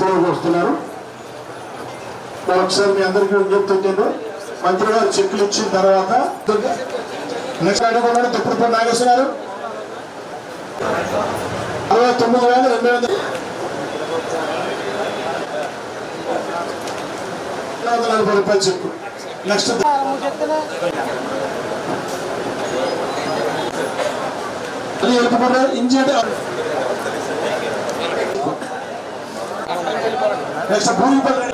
చెప్తున్నారు ఒకసారి మీ అందరికీ విజ్ఞప్తి మంత్రి గారు చెక్కులు ఇచ్చిన తర్వాత నెక్స్ట్ అడుగున్నాడు తుప్పుడుపల్లి నాగేశ్వర గారు. అరవై తొమ్మిది వేల రెండు వందల వందల నలభై రూపాయలు చెక్కు. నెక్స్ట్ అది ఎలుపుకుంటే నెక్స్ట్ భూమిపల్లి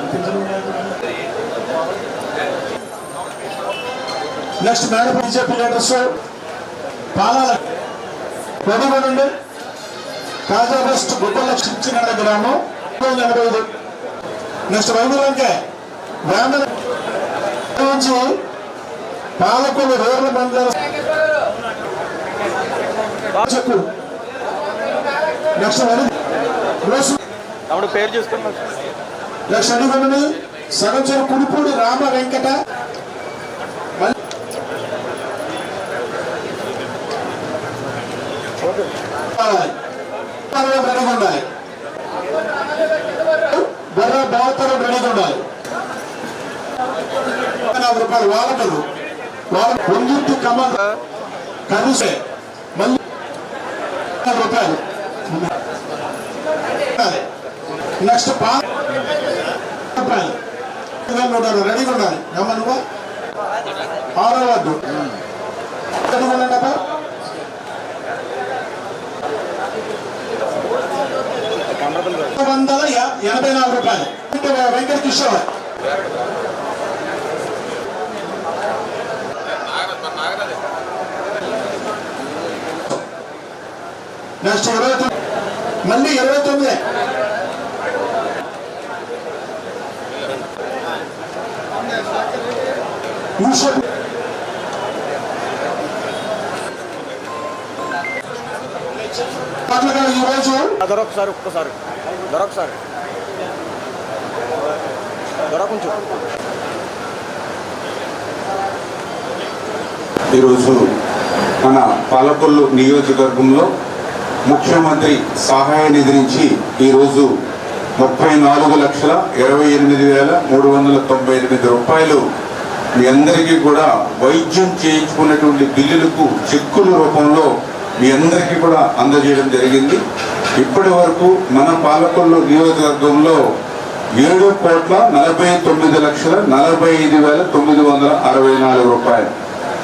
నెక్స్ట్ మేడం బీజేపీ లీడర్స్ పాలాల వెనుగొండండి కాజా వెస్ట్ గుడ్డల చిచ్చినాడ గ్రామం. ఎనభై ఐదు నెక్స్ట్ వైద్యులంకే వేమ నుంచి పాలకొల్లు రోడ్ల మండలం నెక్స్ట్ మరి తమ్ముడు పేరు చూసుకున్నా నెక్స్ట్ అడుగుండండి కుడిపూడి రామ వెంకట. రెడీగా ఉండాలి బొర్ర బావతరం రెడీగా ఉండాలి రూపాయలు వాలకలు వాళ్ళ పొంగిట్టు కమల్ కరుసే మళ్ళీ రూపాయలు నెక్స్ట్ పా రూపాయలు రెడీగా ఉండాలి. ఏమన్నా నువ్వు? ఆరో వద్దు వందల ఎనభై నాలుగు రూపాయలు. వెంకట కిషోర్. నెక్స్ట్ ఇరవై తొమ్మిది. మళ్ళీ ఇరవై తొమ్మిది. పట్ల ఈరోజు దొరొకసారి ఒక్కసారి దొరొకసారి దొరకొంచెం ఈరోజు మన పాలకొల్లు నియోజకవర్గంలో ముఖ్యమంత్రి సహాయ నిధి నుంచి ఈరోజు ముప్పై నాలుగు లక్షల ఇరవై ఎనిమిది వేల మూడు వందల తొంభై ఎనిమిది రూపాయలు మీ అందరికీ కూడా వైద్యం చేయించుకున్నటువంటి బిల్లులకు చెక్కుల రూపంలో మీ అందరికీ కూడా అందజేయడం జరిగింది. ఇప్పటి వరకు మన పాలకొల్లు నియోజకవర్గంలో ఏడు కోట్ల నలభై తొమ్మిది లక్షల నలభై ఐదు వేల తొమ్మిది వందల అరవై నాలుగు రూపాయలు.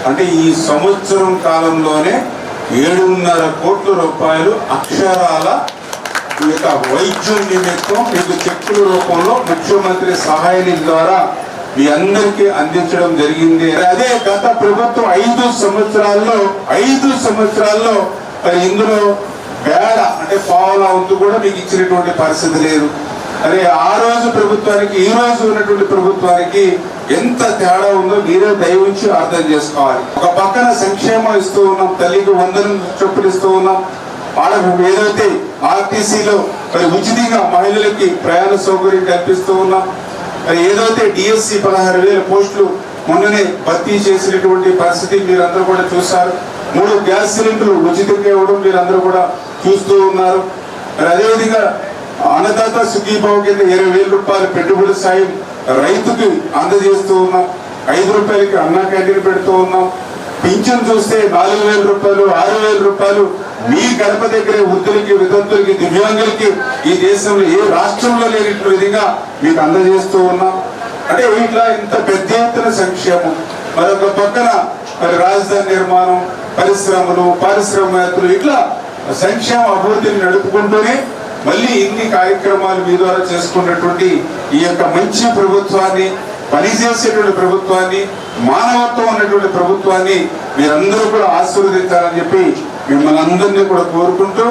అంటే ఈ సంవత్సరం కాలంలోనే ఏడున్నర కోట్ల రూపాయలు అక్షరాల ఈ యొక్క వైద్యం నిమిత్తం మీకు చెక్కుల రూపంలో ముఖ్యమంత్రి సహాయ నిధి ద్వారా మీ అందరికీ అందించడం జరిగింది. అదే గత ప్రభుత్వం ఐదు సంవత్సరాల్లో ఐదు సంవత్సరాల్లో మరి ఇందులో బేడ అంటే పావులా ఉంటూ కూడా మీకు ఇచ్చినటువంటి పరిస్థితి లేదు. అరే ఆ రోజు ప్రభుత్వానికి ఈ రోజు ఉన్నటువంటి ప్రభుత్వానికి ఎంత తేడా ఉందో మీరే దయవించి అర్థం చేసుకోవాలి. ఒక పక్కన సంక్షేమం ఇస్తూ ఉన్నాం తల్లికి వందనం చొప్పులు ఇస్తూ ఉన్నాం. వాళ్ళకు ఏదైతే ఆర్టీసీలో మరి ఉచితంగా మహిళలకి ప్రయాణ సౌకర్యం కల్పిస్తూ ఉన్నాం. మరి ఏదైతే డిఎస్సి పదహారు వేల పోస్టులు మొన్ననే భర్తీ చేసినటువంటి పరిస్థితి మీరందరూ కూడా చూస్తారు. మూడు గ్యాస్ సిలిండర్లు ఉచితంగా ఇవ్వడం మీరందరూ కూడా చూస్తూ ఉన్నారు. మరి అదేవిధంగా అన్నదాత సుఖీభావ కింద ఇరవై వేల రూపాయలు పెట్టుబడి సాయం రైతుకి అందజేస్తూ ఉన్నాం. ఐదు రూపాయలకి అన్నా క్యాంటీన్ పెడుతూ ఉన్నాం. పింఛన్ చూస్తే నాలుగు వేల రూపాయలు ఆరు వేల రూపాయలు మీ గడప దగ్గరే వృద్ధులకి వితంతులకి దివ్యాంగులకి ఈ దేశంలో ఏ రాష్ట్రంలో లేనటువంటి విధంగా మీకు అందజేస్తూ ఉన్నాం. అంటే ఇట్లా ఇంత పెద్ద ఎత్తున సంక్షేమం మరొక పక్కన మరి రాజధాని నిర్మాణం పరిశ్రమలు పారిశ్రామికవేత్తలు ఇట్లా సంక్షేమ అభివృద్ధిని నడుపుకుంటూనే మళ్ళీ ఇన్ని కార్యక్రమాలు మీ ద్వారా చేసుకున్నటువంటి ఈ యొక్క మంచి ప్రభుత్వాన్ని పనిచేసేటువంటి ప్రభుత్వాన్ని మానవత్వం ఉన్నటువంటి ప్రభుత్వాన్ని మీరందరూ కూడా ఆశీర్వదించాలని చెప్పి మిమ్మల్ని అందరినీ కూడా కోరుకుంటూ